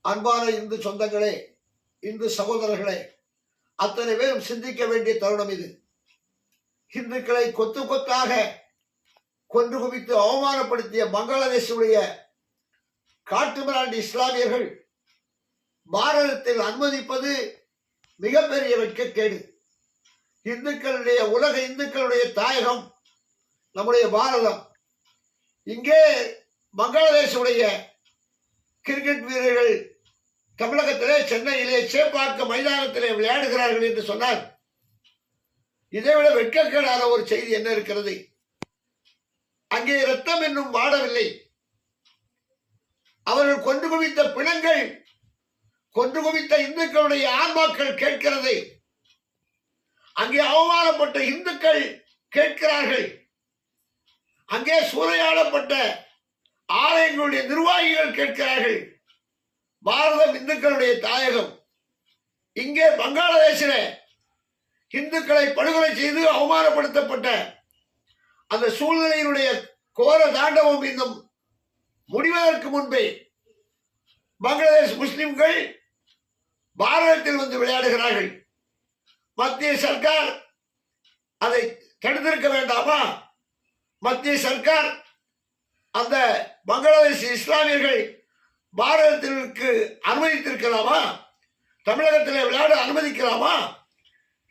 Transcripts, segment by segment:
அன்பான இந்து சொந்தங்களே இந்து சகோதரர்களே அத்தனை பேரும் சிந்திக்க வேண்டிய தருணம் இது. இந்துக்களை கொத்து கொத்தாக கொன்று குவித்து அவமானப்படுத்திய பங்களாதேஷுடைய காட்டுமிராண்டி இஸ்லாமியர்கள் பாரதத்தில் அனுமதிப்பது மிகப்பெரிய வெட்கக்கேடு. இந்துக்களுடைய உலக இந்துக்களுடைய தாயகம் நம்முடைய பாரதம். இங்கே பங்களாதேஷுடைய கிரிக்கெட் வீரர்கள் தமிழகத்திலே சென்னையிலே சேப்பாக்க மைதானத்திலே விளையாடுகிறார்கள் என்று சொன்னார் இதைவிட வெட்கக்கேடான ஒரு செய்தி என்ன இருக்கிறது? அங்கே ரத்தம் இன்னும் வாடவில்லை. அவர்கள் கொண்டு குவித்த பிணங்கள் கொண்டு குவித்த இந்துக்களுடைய ஆன்மாக்கள் கேட்கிறது. அங்கே அவமானப்பட்ட இந்துக்கள் கேட்கிறார்கள். அங்கே சூறையாடப்பட்ட எங்களுடைய நிர்வாகிகள் கேட்கிறார்கள். பாரதம் இந்துக்களுடைய தாயகம். இங்கே பங்களாதேசில இந்துக்களை படுகொலை செய்து அவமானப்படுத்தப்பட்ட அந்த சூழ்நிலையினுடைய கோர தாண்டவம் இன்னும் முடிவதற்கு முன்பே பங்களாதேஷ் முஸ்லிம்கள் பாரதத்தில் வந்து விளையாடுகிறார்கள். மத்திய சர்க்கார் அதை தடுத்திருக்க வேண்டாமா? மத்திய சர்க்கார் அந்த பங்களாதேஷ் இஸ்லாமியர்கள் பாரதத்திற்கு அனுமதித்திருக்கலாமா? தமிழகத்தில் விளையாட அனுமதிக்கலாமா?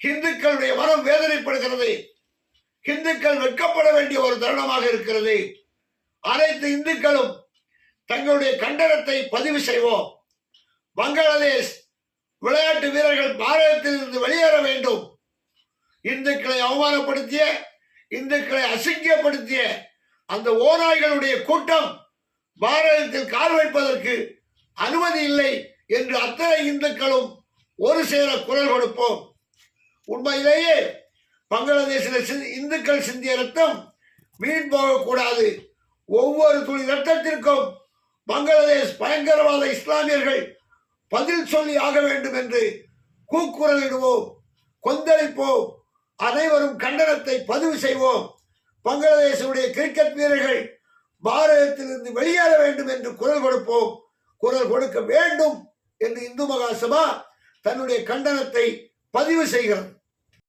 இந்துக்களுடைய மனம் வேதனைப்படுகிறது. இந்துக்கள் வெட்கப்பட வேண்டிய ஒரு தருணமாக இருக்கிறது. அனைத்து இந்துக்களும் தங்களுடைய கண்டனத்தை பதிவு செய்வோம். பங்களாதேஷ் விளையாட்டு வீரர்கள் பாரதத்தில் இருந்து வெளியேற வேண்டும். இந்துக்களை அவமானப்படுத்திய இந்துக்களை அசிங்கப்படுத்திய அந்த ஓநாய்களுடைய கூட்டம் பாரதத்தில் கால் வைப்பதற்கு அனுமதி இல்லை என்று அத்தனை இந்துக்களும் ஒரு சேர குரல் கொடுப்போம். உண்மையிலேயே பங்களாதேசில் இந்துக்கள் சிந்திய ரத்தம் வீண் போகக்கூடாது. ஒவ்வொரு துளி ரத்தத்திற்கும் பங்களாதேஷ் பயங்கரவாத இஸ்லாமியர்கள் பதில் சொல்லி ஆக வேண்டும் என்று கூக்குரலிடுவோம் கொந்தளிப்போம் அனைவரும் கண்டனத்தை பதிவு செய்வோம். பங்களாதேஷுடைய கிரிக்கெட் வீரர்கள் பாரதத்திலிருந்து வெளியேற வேண்டும் என்று குரல் கொடுப்போம். குரல் கொடுக்க வேண்டும் என்று இந்து மகாசபா தன்னுடைய கண்டனத்தை பதிவு செய்கிறது.